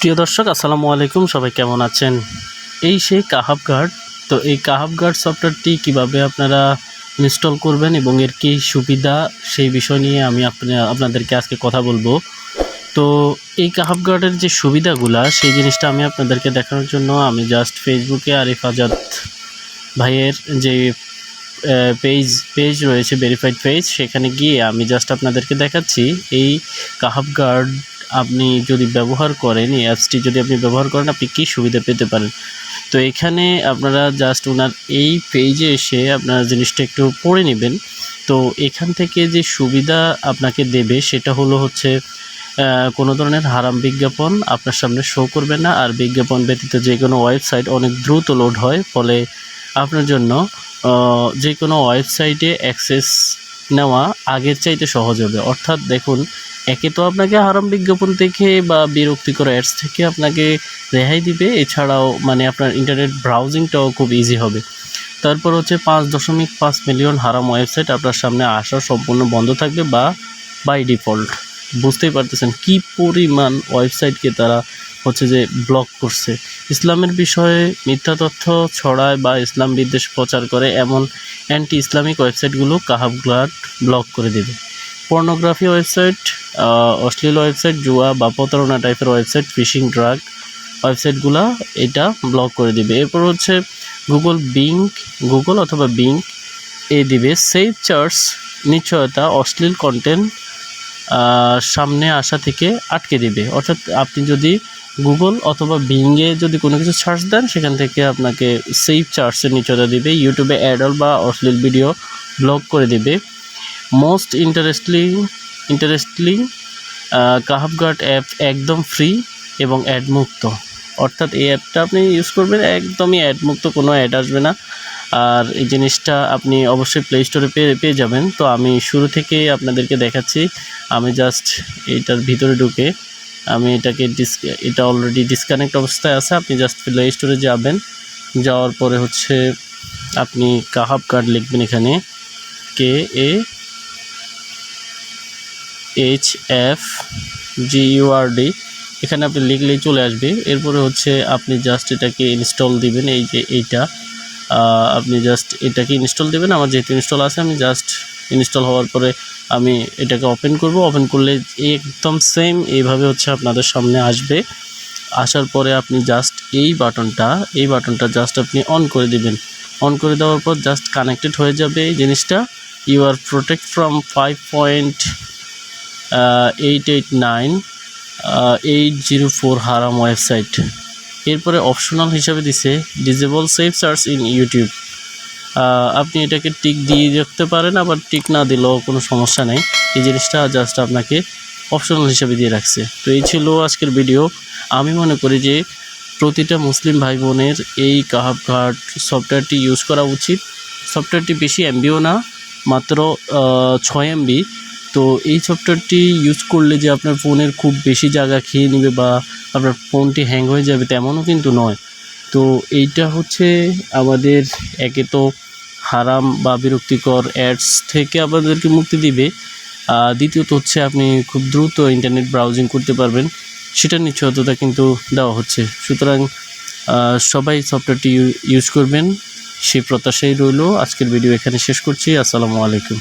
প্রিয় দর্শক, আসসালামু আলাইকুম। সবাই কেমন আছেন? এই সেই কাহাব গার্ড তো এই কাহাব গার্ড সফটওয়্যারটি কীভাবে আপনারা ইনস্টল করবেন এবং এর কী সুবিধা, সেই বিষয় নিয়ে আমি আপনা- আপনাদেরকে আজকে কথা বলব। তো এই কাহাব গার্ডের যে সুবিধাগুলা, সেই জিনিসটা আমি আপনাদেরকে দেখানোর জন্য আমি জাস্ট ফেসবুকে আরিফ আজাদ ভাইয়ের যে পেজ পেজ রয়েছে ভেরিফাইড পেজ সেখানে গিয়ে আমি জাস্ট আপনাদেরকে দেখাচ্ছি। এই কাহাব গার্ড আপনি যদি ব্যবহার করেন, এই অ্যাপসটি যদি আপনি ব্যবহার করেন, আপনি কী সুবিধা পেতে পারেন? তো এখানে আপনারা জাস্ট ওনার এই পেজে এসে আপনারা জিনিসটা একটু পড়ে নেবেন। তো এখান থেকে যে সুবিধা আপনাকে দেবে, সেটা হলো হচ্ছে কোনো ধরনের হারাম বিজ্ঞাপন আপনার সামনে শো করবে না। আর বিজ্ঞাপন ব্যতীত যে কোনো ওয়েবসাইট অনেক দ্রুত লোড হয়, ফলে আপনার জন্য যে কোনো ওয়েবসাইটে অ্যাক্সেস নেওয়া আগের চাইতে সহজ হবে। অর্থাৎ দেখুন, একে তো আপনাকে হারাম বিজ্ঞাপন থেকে বা বিরক্তিকর অ্যাডস থেকে আপনাকে রেহাই দিবে, এছাড়াও মানে আপনার ইন্টারনেট ব্রাউজিংটাও খুব ইজি হবে। তারপর হচ্ছে পাঁচ দশমিক পাঁচ মিলিয়ন হারাম ওয়েবসাইট আপনার সামনে আসা সম্পূর্ণ বন্ধ থাকবে বা বাই ডিফল্ট বুঝতেই পারতেছেন কি পরিমাণ ওয়েবসাইটকে তারা হচ্ছে যে ব্লক করছে। ইসলামের বিষয়ে মিথ্যা তথ্য ছড়ায় বা ইসলাম বিদ্বেষ প্রচার করে এমন অ্যান্টি ইসলামিক ওয়েবসাইটগুলো কাহাব গ্লাড ব্লক করে দেবে। পর্নোগ্রাফি ওয়েবসাইট অশ্লীল ওয়েবসাইট, জুয়া বা প্রতারণা টাইপের ওয়েবসাইট ফিশিং ড্রাগ ওয়েবসাইটগুলো এটা ব্লক করে দিবে। এরপর হচ্ছে গুগল বিঙ্ক গুগল অথবা বিঙ্ক এ দিবে সেফ চার্জ নিশ্চয়তা, অশ্লীল কন্টেন্ট সামনে আসা থেকে আটকে দিবে। অর্থাৎ আপনি যদি গুগল অথবা বিংয়ে যদি কোনো কিছু সার্চ দেন, সেখান থেকে আপনাকে সেফ চার্জের নিশ্চয়তা দিবে ইউটিউবে অ্যাডল বা অশ্লীল ভিডিও ব্লক করে দিবে। মোস্ট ইন্টারেস্টলিং ইন্টারেস্টলিং কাহাব গার্ড অ্যাপ একদম ফ্রি এবং অ্যাড মুক্ত। অর্থাৎ এই অ্যাপটা আপনি ইউজ করবেন, একদমই অ্যাড মুক্ত, কোনো অ্যাড আসবে না। আর এই জিনিসটা আপনি অবশ্যই প্লে স্টোরে পেয়ে পেয়ে যাবেন। তো আমি শুরু থেকেই আপনাদেরকে দেখাচ্ছি। আমি জাস্ট এইটার ভিতরে ঢুকে আমি এটাকে ডিস এটা অলরেডি ডিসকানেক্ট অবস্থায় আছে, আপনি জাস্ট প্লে স্টোরে যাবেন। যাওয়ার পরে হচ্ছে আপনি কাহাব কার্ড লিখবেন এখানে। K A H F G U R D এখানে আপনি লিখলেই চলে আসবে। এরপরে হচ্ছে আপনি জাস্ট এটাকে ইনস্টল দিবেন, এই যে এইটা। আপনি জাস্ট এটাকে ইনস্টল দেবেন। আমার যেহেতু ইনস্টল আছে, আমি জাস্ট ইনস্টল হওয়ার পরে আমি এটাকে ওপেন করব। ওপেন করলে একদম সেম এইভাবে হচ্ছে আপনাদের সামনে আসবে। আসার পরে আপনি জাস্ট এই বাটনটা এই বাটনটা জাস্ট আপনি অন করে দিবেন। অন করে দেওয়ার পর জাস্ট কানেক্টেড হয়ে যাবে এই জিনিসটা। You are protect from five point eight eight nine eight zero four হারাম ওয়েবসাইট এরপরে অপশনাল হিসাবে দিছে disable safe search in YouTube আপনি এটাকে টিক দিয়ে রাখতে পারেন, আবার টিক না দিলেও কোনো সমস্যা নেই। এই জিনিসটা জাস্ট আপনাকে অপশনাল হিসাবে দিয়ে রাখছে। তো এই ছিল আজকের ভিডিও আমি মনে করি যে প্রতিটা মুসলিম ভাই বোনের এই কাহাব ঘাট সফটওয়্যারটি ইউজ করা উচিত। সফটওয়্যারটি বেশি এমবিও না, মাত্র ছয় এমবি তো এই সফটওয়্যারটি ইউজ করলে যে আপনার ফোনের খুব বেশি জায়গা খেয়ে নেবে বা আপনার ফোনটি হ্যাং হয়ে যাবে, তেমনও কিন্তু নয়। তো এইটা হচ্ছে আমাদের একে তো হারাম বা বিরক্তিকর অ্যাডস থেকে আপনাদেরকে মুক্তি দিবে। দ্বিতীয়ত হচ্ছে আপনি খুব দ্রুত ইন্টারনেট ব্রাউজিং করতে পারবেন। সেটার নিশ্চয়তা কিন্তু দেওয়া হচ্ছে। সুতরাং সবাই সফটওয়্যারটি ইউজ করবেন। সেই প্রত্যাশাই রইল। আজকের ভিডিও এখানে শেষ করছি। আসসালামু আলাইকুম।